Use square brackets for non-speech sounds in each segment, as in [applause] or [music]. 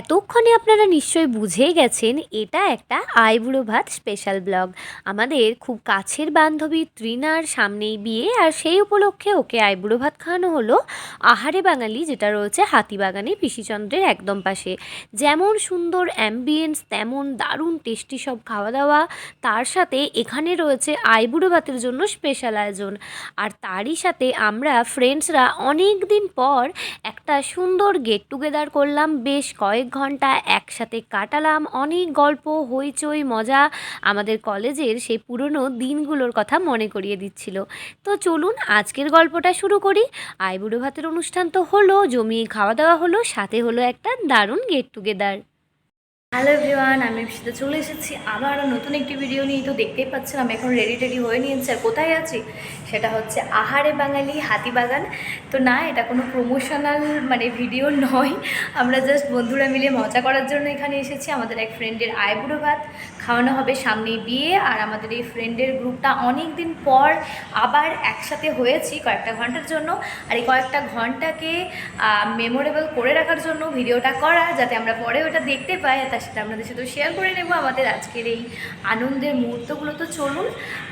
এতক্ষণে আপনারা নিশ্চয়ই বুঝেই গেছেন, এটা একটা আইবুড়ো ভাত স্পেশাল ব্লগ আমাদের খুব কাছের বান্ধবী তৃণার সামনেই বিয়ে, আর সেই উপলক্ষে ওকে আইবুড়ো ভাত খাওয়ানো হলো আহারে বাঙালি, যেটা রয়েছে হাতিবাগানে পিসিচন্দ্রের একদম পাশে। যেমন সুন্দর অ্যাম্বিয়েন্স তেমন দারুণ টেস্টি সব খাওয়া দাওয়া তার সাথে এখানে রয়েছে আইবুড়ো ভাতের জন্য স্পেশাল আয়োজন। আর তারই সাথে আমরা ফ্রেন্ডসরা অনেক দিন পর একটা সুন্দর গেট টুগেদার করলাম। বেশ কয়েক ঘণ্টা একসাথে কাটালাম। অনেক গল্প, হইচই, মজা আমাদের কলেজের সেই পুরনো দিনগুলোর কথা মনে করিয়ে দিচ্ছিল। তো চলুন আজকের গল্পটা শুরু করি। আইবুড়ো ভাতের অনুষ্ঠান তো হলো, জমিয়ে খাওয়া দাওয়া হলো, সাথে হলো একটা দারুণ গেট টুগেদার হ্যালো এভরিওয়ান আমি ইপসিতে চলে এসেছি। আবারও নতুন একটি ভিডিও নিয়ে। তো দেখতেই পাচ্ছেন, আমি এখন রেডি টেডি হয়ে নিয়েছি। আর কোথায় আছি? সেটা হচ্ছে আহারে বাঙালি হাতিবাগান তো না, এটা কোনো প্রমোশনাল মানে ভিডিও নয়। আমরা জাস্ট বন্ধুরা মিলে মজা করার জন্য এখানে এসেছি। আমাদের এক ফ্রেন্ডের আইবুড়ো ভাত। খাওয়ানো হবে সামনেই বিয়ে। আর আমাদের এই ফ্রেন্ডের গ্রুপটা অনেক দিন পর আবার একসাথে হয়েছি কয়েকটা ঘণ্টার জন্য। আর এই কয়েকটা ঘন্টাকে মেমোরেবল করে রাখার জন্য ভিডিওটা করা, যাতে আমরা পরে ওটা দেখতে পাই। তার সাথে আপনাদের সাথে শেয়ার করে নেব আমাদের আজকের এই আনন্দের মুহূর্তগুলো। তো চলুন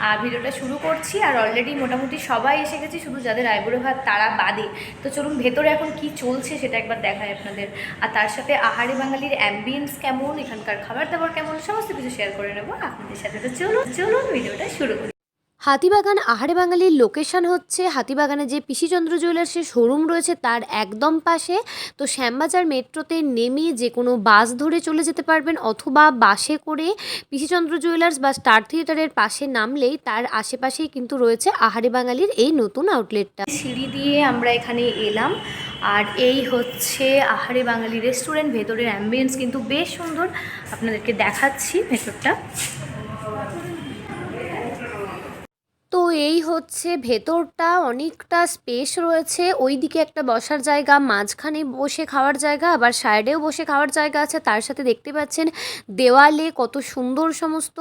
আর ভিডিওটা শুরু করছি। আর অলরেডি মোটামুটি সবাই এসে গেছে, শুধু যাদের আইবুড়ো ভাত, তারা বাদে। তো চলুন, ভেতরে এখন কি চলছে সেটা একবার দেখায় আপনাদের। আর তার সাথে আহারে বাঙালির অ্যাম্বিয়েন্স কেমন, এখানকার খাবার দাবার কেমন, সমস্ত কিছু শেয়ার করে নেব আপনাদের সাথে। তো চলুন চলুন, ভিডিওটা শুরু করি। হাতিবাগান আহারে বাঙালির লোকেশন হচ্ছে হাতিবাগানে যে পিসিচন্দ্র জুয়েলার্সের শোরুম রয়েছে তার একদম পাশে। তো শ্যামবাজার মেট্রোতে নেমে যে কোনো বাস ধরে চলে যেতে পারবেন অথবা বাসে করে পিসিচন্দ্র জুয়েলার্স বা স্টার থিয়েটারের পাশে নামলেই তার আশেপাশেই কিন্তু রয়েছে আহারে বাঙালির এই নতুন আউটলেটটা। সিঁড়ি দিয়ে আমরা এখানে এলাম আর এই হচ্ছে আহারে বাঙালি রেস্টুরেন্ট। ভেতরের অ্যাম্বিয়েন্স কিন্তু বেশ সুন্দর। আপনাদেরকে দেখাচ্ছি ভেতরটা। তো এই হচ্ছে ভেতরটা, অনেকটা স্পেস রয়েছে। ওইদিকে একটা বসার জায়গা, মাঝখানে বসে খাওয়ার জায়গা, আবার সাইডেও বসে খাওয়ার জায়গা আছে। তার সাথে দেখতে পাচ্ছেন দেওয়ালে কত সুন্দর সমস্ত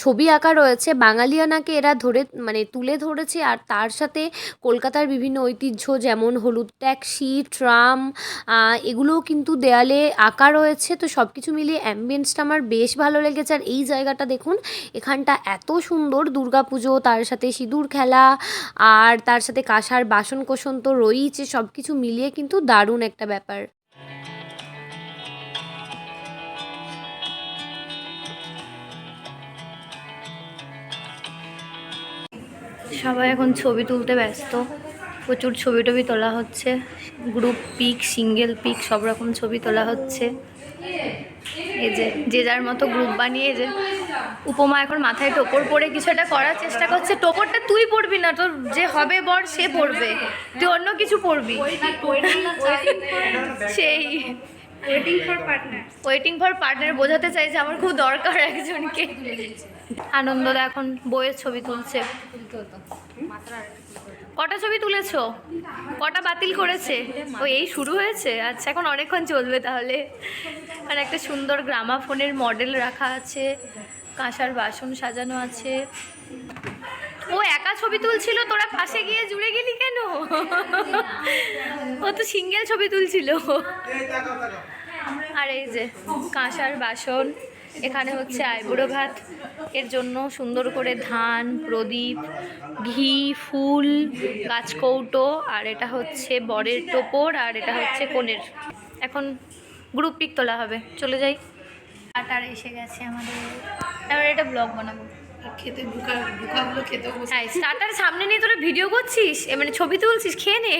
ছবি আঁকা রয়েছে। বাঙালিয়ানাকে এরা ধরে মানে তুলে ধরেছে। আর তার সাথে কলকাতার বিভিন্ন ঐতিহ্য যেমন হলুদ ট্যাক্সি, ট্রাম এগুলোও কিন্তু দেয়ালে আঁকা রয়েছে। তো সব কিছু মিলিয়ে অ্যাম্বিয়েন্সটা আমার বেশ ভালো লেগেছে। আর এই জায়গাটা দেখুন, এখানটা এত সুন্দর দুর্গাপুজো, তার সাথে সিঁদুর খেলা, আর তার সাথে কাঁসার বাসন কোসন তো রয়েইছে সব কিছু মিলিয়ে কিন্তু দারুণ একটা ব্যাপার। সবাই এখন ছবি তুলতে ব্যস্ত। প্রচুর ছবি টবি তোলা হচ্ছে। গ্রুপ পিক, সিঙ্গেল পিক, সব রকম ছবি তোলা হচ্ছে। এই যে যে যার মতো গ্রুপ বানিয়ে যে উপমা এখন মাথায় টোপর পরে কিছু একটা করার চেষ্টা করছে। টোপরটা তুই পড়বি না তোর যে হবে বর সে পড়বে তুই অন্য কিছু পড়বি সেই। Waiting for partner waiting for partner বোঝাতে চাইছে আমার খুব দরকার একজনকে। আনন্দদা এখন বইয়ের ছবি তুলছে। কটা ছবি তুলেছো? কটা বাতিল করেছে? ও এই শুরু হয়েছে? আচ্ছা এখন অনেকক্ষণ চলবে তাহলে। আর একটা সুন্দর গ্রামাফোনের মডেল রাখা আছে। কাঁসার বাসন সাজানো আছে। ও একা ছবি তুলছিল? তোরা পাশে গিয়ে জুড়ে গেলি কেন? ও তো সিঙ্গেল ছবি তুলছিল। আর এই যে কাঁসার বাসন। এখানে হচ্ছে আইবুড়ো ভাত। এর জন্য সুন্দর করে ধান প্রদীপ ঘি ফুল গাছকৌটো আর এটা হচ্ছে বরের টোপর আর এটা হচ্ছে কনের। এখন গ্রুপ পিক তোলা হবে। চলে যাই। আর এসে গেছে আমাদের। এবার এটা ব্লগ বানাবো। খেতে বুকা বুকাগুলো খেতেও হ্যাঁ স্টার্টার সামনে নিয়ে তোরা ভিডিও করছিস? এ মানে ছবি তুলছিস? খেয়ে নে।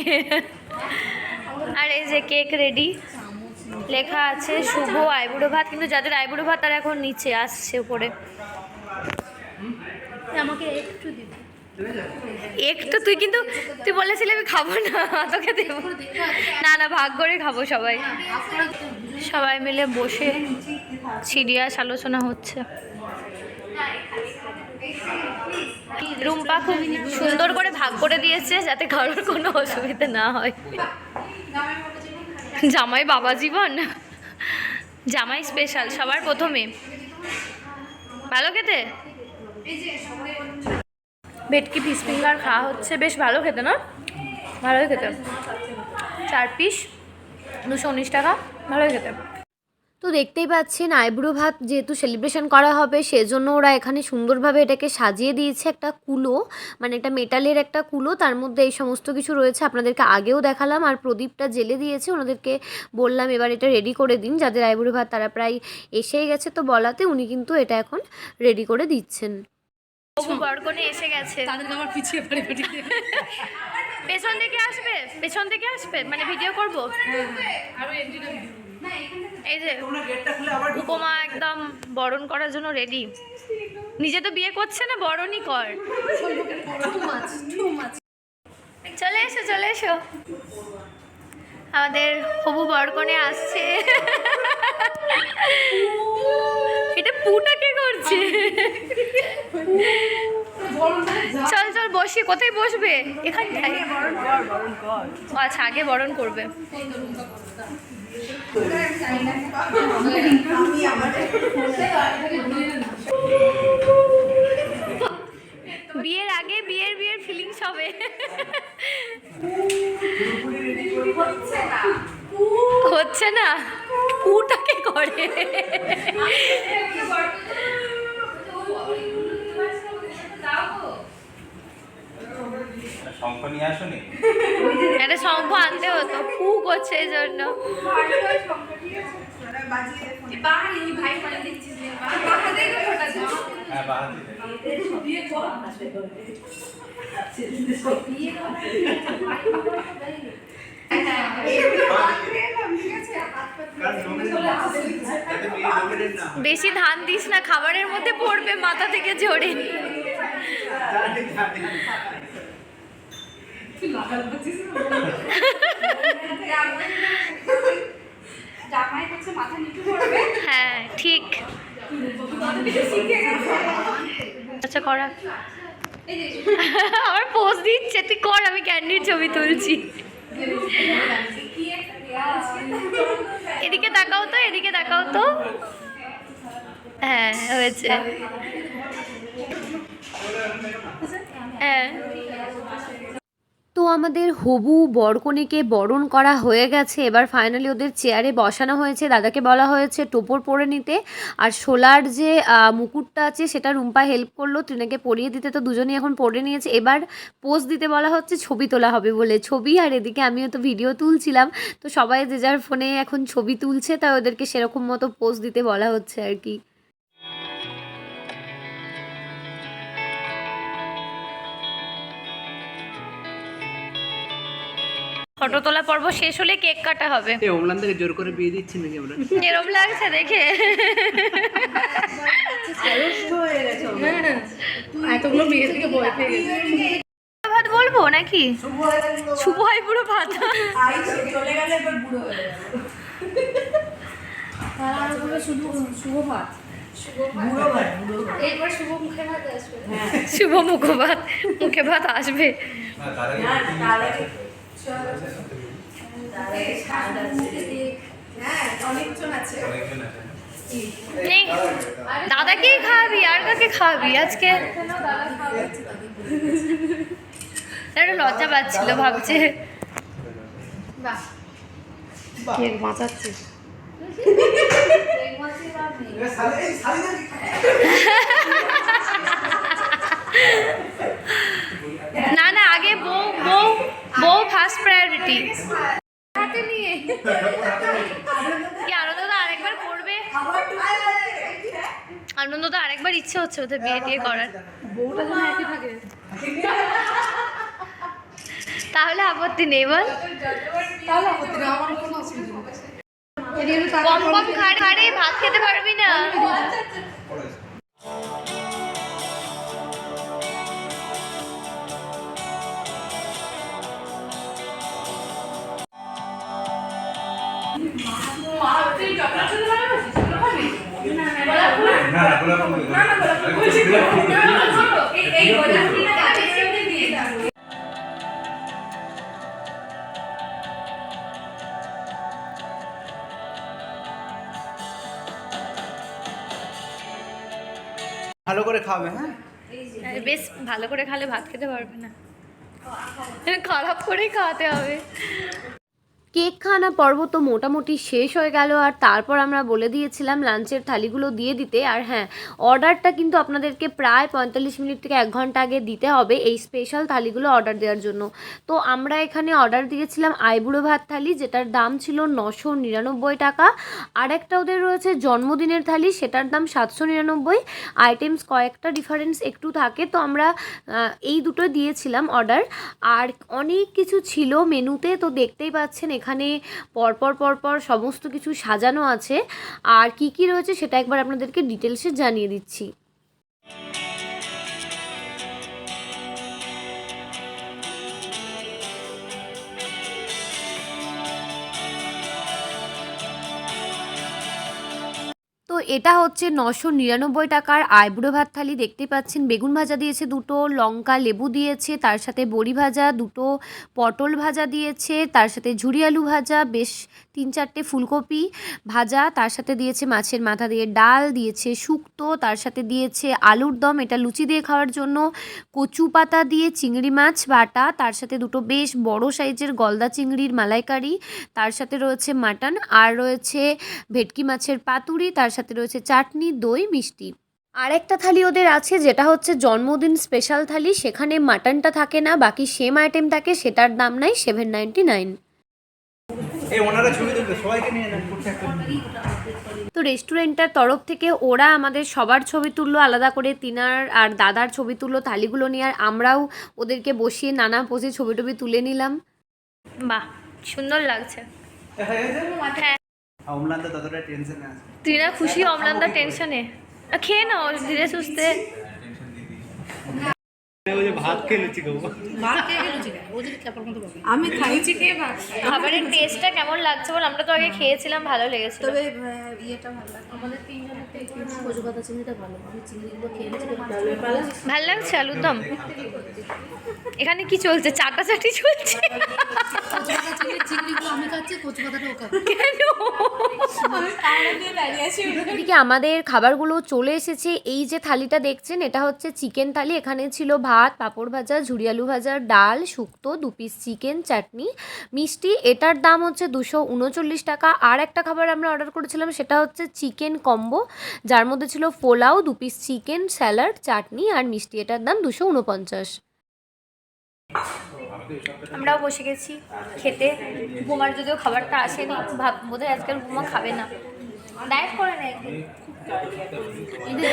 আর এই যে কেক রেডি লেখা আছে শুভ আইবুড়ো ভাত কিন্তু যাদের আইবুড়ো ভাত তারা এখন নিচে আসছে উপরে। আমাকে একটু দিবি। একটু তুই কিন্তু তুই বলেছিলি আমি খাব না তোকে দেবো। না না ভাগ করে খাব সবাই। সবাই মিলে বসে সিরিয়াস আলোচনা হচ্ছে। রুম্পা খুব সুন্দর করে ভাগ করে দিয়েছে যাতে কারোর কোনো অসুবিধা না হয়। জামাই বাবা জীবন? জামাই স্পেশাল সবার প্রথমে। ভালো খেতে? ভেটকি ফিস ফিঙ্গার খাওয়া হচ্ছে। বেশ ভালো খেতে, না? ভালোই খেতে। চার পিস দুশো উনিশ টাকা। ভালোই খেতে। তো দেখতেই পাচ্ছেন আইবুড়ো ভাত যেহেতু সেলিব্রেশন করা হবে সেজন্য ওরা এখানে সুন্দরভাবে এটাকে সাজিয়ে দিয়েছে একটা কুলো মানে একটা মেটালের একটা কুলো। তার মধ্যে এই সমস্ত কিছু রয়েছে আপনাদেরকে আগেও দেখালাম আর প্রদীপটা জেলে দিয়েছে ওনাদেরকে বললাম এবার এটা রেডি করে দিন যাদের আইবুড়ো ভাত তারা প্রায় এসেই গেছে তো বলাতে উনি কিন্তু এটা এখন রেডি করে দিচ্ছেন। বরকনে এসে গেছে। আমার পিছিয়ে পেছন থেকে আসবে পেছন থেকে আসবে মানে ভিডিও করব? আরও এন্ট্রিটা এই যে উপমা একদম বরণ করার জন্য রেডি নিজে তো বিয়ে করছে না বরণই কর। চলে এসো চলে এসো। আমাদের হবু বরকনে আসছে। এটা পুটা কে করছে। চল চল বসি। কোথায় বসবে? এখানটায়। আচ্ছা আগে বরণ করবে। বিয়ের আগে বিয়ের বিয়ের ফিলিংস হবে। হচ্ছে না। উটাকে করে। শঙ্খ নিয়ে আসুনি? একটা শঙ্খ আনতে হতো ফু করছে এই জন্য। হ্যাঁ বেশি ধান দিস না খাবারের মধ্যে পড়বে মাথা থেকে ঝরে। হ্যাঁ ঠিক। আচ্ছা করা। আমার পোজ দিচ্ছে তুই কর আমি ক্যান্ডির ছবি তুলছি। এদিকে তাকাও তো এদিকে তাকাও তো। হ্যাঁ হয়েছে। হ্যাঁ। তো আমাদের হবু বরকনেকে বরণ করা হয়ে গেছে। এবার ফাইনালি ওদের চেয়ারে বসানো হয়েছে। দাদাকে বলা হয়েছে, টোপর পরে নিতে। আর সোলার যে মুকুটটা আছে, সেটা রুম্পা হেল্প করল ট্রেনাকে পরিয়ে দিতে। তো দুজনেই এখন পরে নিয়েছে। এবার পোজ দিতে বলা হচ্ছে, ছবি তোলা হবে বলে। ছবি আর এদিকে আমিও তো ভিডিও তুলছিলাম। তো সবাই যে যার ফোনে এখন ছবি তুলছে, তাই ওদেরকে সেরকম মতো পোজ দিতে বলা হচ্ছে আর কি। ফটো তোলা পর্ব শেষ হলে কেক কাটা হবে। এই অমলান থেকে জোর করে বিয়ে দিচ্ছি নাকি আমরা? [laughs] এরম লাগছে দেখে। এতগুলো বিয়ে থেকে ভয় পেয়ে গেছে। ভাত বলব নাকি? শুভ হয় পুরো ভাত। শুভ মুখো ভাত মুখে ভাত আসবে। দাদাকেই খাওয়াবি আর কাকে খাওয়াবি আজকে? একটু লজ্জা পাচ্ছিল ভাবছে। কেক না না আগে বউ বউ ফার্স্ট প্রায়োরিটি কি আনন্দ তো আরেকবার করবে? আনন্দ তো আরেকবার ইচ্ছে হচ্ছে ওদের বিয়ে টিয়ে করার। বউটা যেন একই থাকে। তাহলে আপত্তি নেই বল। কম কম খাড়ে ভাত খেতে পারবি না। না না গোলাপ ফুল না না গোলাপ ফুল ভালো করে খাবে হ্যাঁ? বেশ ভালো করে খালে ভাত খেতে পারবে না। খারাপ করেই খাওয়াতে হবে। কেক খাওয়ানো পর্ব তো মোটামুটি শেষ হয়ে গেল, আর তারপর আমরা বলে দিয়েছিলাম লাঞ্চের থালিগুলো দিয়ে দিতে। আর হ্যাঁ অর্ডারটা কিন্তু আপনাদেরকে প্রায় পঁয়তাল্লিশ মিনিট থেকে এক ঘণ্টা আগে দিতে হবে এই স্পেশাল থালিগুলো অর্ডার দেওয়ার জন্য। তো আমরা এখানে অর্ডার দিয়েছিলাম আইবুড়ো ভাত থালি, যেটার দাম ছিল নশো নিরানব্বই টাকা। আর একটা ওদের রয়েছে জন্মদিনের থালি, সেটার দাম সাতশো নিরানব্বই। আইটেমস কয়েকটা ডিফারেন্স একটু থাকে, তো আমরা এই দুটো দিয়েছিলাম অর্ডার আর অনেক কিছু ছিল মেনুতে, তো দেখতেই পাচ্ছেন এখানে পরপর পরপর সমস্ত কিছু সাজানো আছে। আর কি কি রয়েছে সেটা একবার আপনাদেরকে ডিটেলসে জানিয়ে দিচ্ছি। এটা হচ্ছে নশো নিরানব্বই টাকার আইবুড়ো ভাত থালি দেখতে পাচ্ছেন। বেগুন ভাজা দিয়েছে দুটো, লঙ্কা লেবু দিয়েছে, তার সাথে বড়ি ভাজা, দুটো পটল ভাজা দিয়েছে, তার সাথে ঝুরি আলু ভাজা, বেশ তিন চারটে ফুলকপি ভাজা, তার সাথে দিয়েছে মাছের মাথা দিয়ে ডাল, দিয়েছে শুক্তো, তার সাথে দিয়েছে আলুর দম, এটা লুচি দিয়ে খাওয়ার জন্য, কচু পাতা দিয়ে চিংড়ি মাছ বাটা, তার সাথে দুটো বেশ বড় সাইজের গলদা চিংড়ির মালাইকারি, তার সাথে রয়েছে মাটন, আর রয়েছে ভেটকি মাছের পাতুরি, তার সাথে রয়েছে চাটনি দই মিষ্টি। আরেকটা থালি ওদের আছে যেটা হচ্ছে জন্মদিন স্পেশাল থালি। সেখানে মাটনটা থাকে না বাকি সেম আইটেম থাকে সেটার দাম নাই সেভেন নাইনটি নাইন এই ওনারা ছবি তুলবে সবাইকে নিয়ে নেন তো রেস্টুরেন্টটার তরফ থেকে ওরা আমাদের সবার ছবি তুললো আলাদা করে তিনার আর দাদার ছবি তুললো থালিগুলো নিয়ে আর আমরাও ওদেরকে বসিয়ে নানা পোজে ছবি টবি তুলে নিলাম। বাহ সুন্দর লাগছে। অমলান তো ততটা টেনশনে আছে। ত্রিনা খুশি অমলান্দা টেনশনে খেয়ে নাও ধীরে সুস্থে। ভাত খেয়ে লুচি খাব ভাত খেয়ে লুচি চিকেন ও যদি খ্যাপার মতো পাবে আমি খাইছি খেয়ে ভাত খাবারের টেস্টটা কেমন লাগছে বল? আমরা তো আগে খেয়েছিলাম ভালো লেগেছিল। তবে ইয়েটা ভালো লাগে আমাদের তিনজনের কচু পাতা চিংড়িটা ভালো। আমি চিংড়িগুলো খেয়ে নিচ্ছি ভালো লাগছে। আলুর দম এখানে কি চলছে? চলছে? দাঁড়িয়ে আছি এদিকে আমাদের খাবারগুলো চলে এসেছে। এই যে থালিটা দেখছেন এটা হচ্ছে চিকেন থালি। এখানে ছিল ভাত পাঁপড় ভাজা ঝুরি আলু ভাজা ডাল শুক্তো দু পিস চিকেন চাটনি মিষ্টি, এটার দাম হচ্ছে দুশো উনচল্লিশ টাকা। আর একটা খাবার আমরা অর্ডার করেছিলাম, সেটা হচ্ছে চিকেন কম্বো যার মধ্যে ছিল পোলাও, দু পিস চিকেন স্যালাড চাটনি আর মিষ্টি, এটার দাম দুশো উনপঞ্চাশ। আমরাও বসে গেছি খেতে। উপমার যদিও খাবারটা আসেনি, ভাব বোধহয় আজকাল উপমা খাবে না। ডায়েট করে নেয়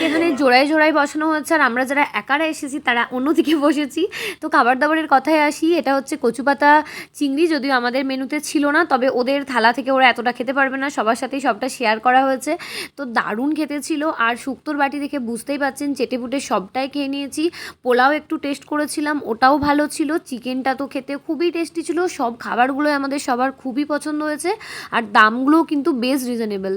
এখানে জোড়ায় জোড়ায় বসানো হচ্ছে আর আমরা যারা একারা এসেছি তারা অন্যদিকে বসেছি। তো খাবার দাবারের কথায় আসি, এটা হচ্ছে কচু পাতা চিংড়ি, যদিও আমাদের মেনুতে ছিল না, তবে ওদের থালা থেকে ওরা এতটা খেতে পারবে না, সবার সাথেই সবটা শেয়ার করা হয়েছে। তো দারুণ খেতে ছিল আর শুক্তোর বাটি দেখে বুঝতেই পাচ্ছেন, চেটেপুটে সবটাই খেয়ে নিয়েছি। পোলাও একটু টেস্ট করেছিলাম, ওটাও ভালো ছিল, চিকেনটা তো খেতে খুবই টেস্টি ছিল, সব খাবারগুলোই আমাদের সবার খুবই পছন্দ হয়েছে, আর দামগুলোও কিন্তু বেশ রিজনেবল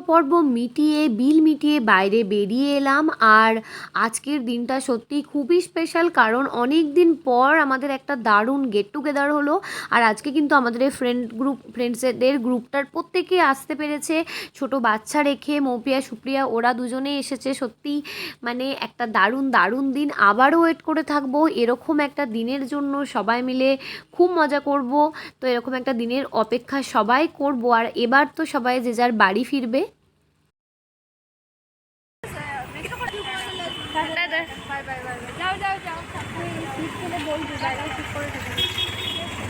পর্ব মিটিয়ে, বিল মিটিয়ে বাইরে বেরিয়ে এলাম। আর আজকের দিনটা সত্যি খুবই স্পেশাল কারণ অনেক দিন পর আমাদের একটা দারুণ গেট টুগেদার হলো। আর আজকে কিন্তু আমাদের এই ফ্রেন্ড গ্রুপ ফ্রেন্ডসদের গ্রুপটার প্রত্যেকে আসতে পেরেছে। ছোট বাচ্চা রেখে মৌপিয়া, সুপ্রিয়া, ওরা দুজনে এসেছে। সত্যি মানে একটা দারুণ দারুণ দিন। আবারও ওয়েট করে থাকব। এরকম একটা দিনের জন্য সবাই মিলে খুব মজা করব। তো এরকম একটা দিনের অপেক্ষা সবাই করব। আর এবার তো সবাই যে যার বাড়ি ফিরবে।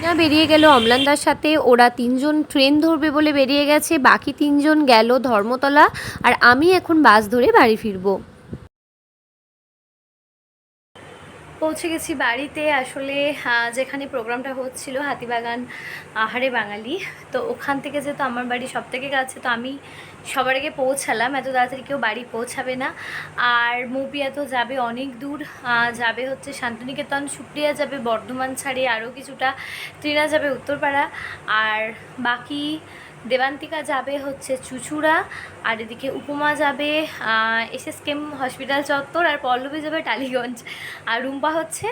না, বেরিয়ে গেল অমলানদার সাথে। ওরা তিনজন ট্রেন ধরবে বলে বেরিয়ে গেছে, বাকি তিনজন গেল ধর্মতলা, আর আমি এখন বাস ধরে বাড়ি ফিরবো। পৌঁছে গেছি বাড়িতে। আসলে যেখানে প্রোগ্রামটা হচ্ছিল হাতিবাগান, আহারে বাঙালি, তো ওখান থেকে যেহেতু আমার বাড়ি সব থেকে কাছে, তো আমি সবার আগে পৌঁছালাম। এত তাড়াতাড়ি কেউ বাড়ি পৌঁছাবে না। আর মুপিয়া তো যাবে অনেক দূর যাবে হচ্ছে শান্তিনিকেতন, সুপ্রিয়া যাবে বর্ধমান ছাড়িয়ে আরও কিছুটা ট্রিনা যাবে উত্তরপাড়া। আর বাকি দেবান্তিকা যাবে হচ্ছে চুচুড়া আর এদিকে উপমা যাবে এসএসকেম হসপিটাল চত্বর আর পল্লবী যাবে টালিগঞ্জ। আর রুম্পা হচ্ছে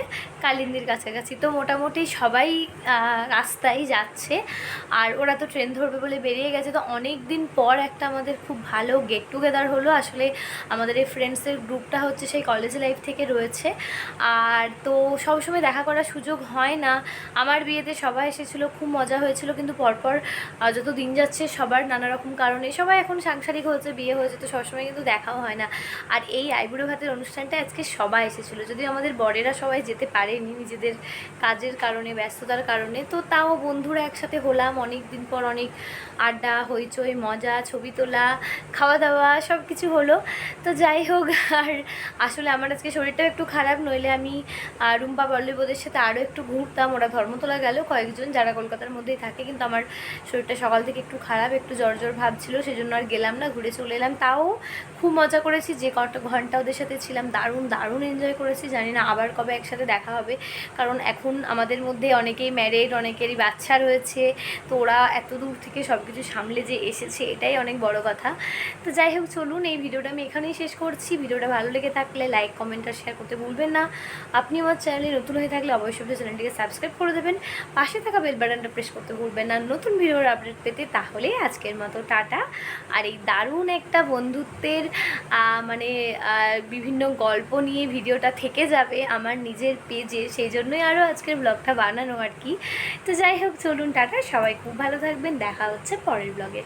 কালিন্দির কাছাকাছি। তো মোটামুটি সবাই রাস্তায় যাচ্ছে। আর ওরা তো ট্রেন ধরবে বলে বেরিয়ে গেছে। তো অনেক দিন পর একটা আমাদের খুব ভালো গেট টুগেদার হলো। আসলে আমাদের এই ফ্রেন্ডসের গ্রুপটা হচ্ছে সেই কলেজ লাইফ থেকে রয়েছে। আর তো সবসময় দেখা করার সুযোগ হয় না। আমার বিয়েতে সবাই এসেছিল, খুব মজা হয়েছিল। কিন্তু পরপর যত দিন যাচ্ছে সবার নানা রকম কারণে সবাই এখন সাংসারিক হয়েছে, বিয়ে হয়েছে, তো সবসময় কিন্তু দেখাও হয় না। আর এই আইবুড়ো ভাতের অনুষ্ঠানটা আজকে সবাই এসেছিল। যদিও আমাদের বরেরা সবাই যেতে পারেনি নিজেদের কাজের কারণে, ব্যস্ততার কারণে, তো তাও বন্ধুরা একসাথে হলাম। অনেক দিন পর অনেক আড্ডা, হইচই, মজা, ছবি তোলা খাওয়া দাওয়া সব কিছু হলো। তো যাই হোক, আর আসলে আমার আজকে শরীরটাও একটু খারাপ, নইলে আমি রুম্পা বল্লভদের সাথে আরও একটু ঘুরতাম। ওরা ধর্মতলা গেল, কয়েকজন যারা কলকাতার মধ্যেই থাকে, কিন্তু আমার শরীরটা সকাল থেকে একটু খারাপ, একটু জ্বর জ্বর ভাব ছিল, সেজন্য আর গেলাম না। ঘুরে চলে এলাম। তাও খুব মজা করেছি, যে কটা, ঘণ্টা ওদের সাথে ছিলাম, দারুণ দারুণ এনজয় করেছি। জানি না আবার কবে একসাথে দেখা হবে, কারণ এখন আমাদের মধ্যে অনেকেই ম্যারেড অনেকেরই বাচ্চা রয়েছে। তো ওরা এত দূর থেকে সব কিছু সামলে যে এসেছে, এটাই অনেক বড় কথা। তো যাই হোক, চলুন এই ভিডিওটা আমি এখানেই শেষ করছি। ভিডিওটা ভালো লেগে থাকলে লাইক কমেন্ট আর শেয়ার করতে ভুলবেন না। আপনি আমার চ্যানেলে নতুন হয়ে থাকলে অবশ্যই চ্যানেলটিকে সাবস্ক্রাইব করে দেবেন। পাশে থাকা বেল বাটনটা প্রেস করতে ভুলবেন না। নতুন ভিডিওর আপডেট পেতে তাহলে আজকের মতো, টাটা। আর এই দারুণ একটা বন্ধুত্বের মানে বিভিন্ন গল্প নিয়ে ভিডিওটা থেকে যাবে আমার নিজের পেজে। সেই জন্যই আরও আজকের ব্লগটা বানানো আর কি। তো যাই হোক, চলুন টাটা। সবাই খুব ভালো থাকবেন। দেখা হচ্ছে পরের ব্লগে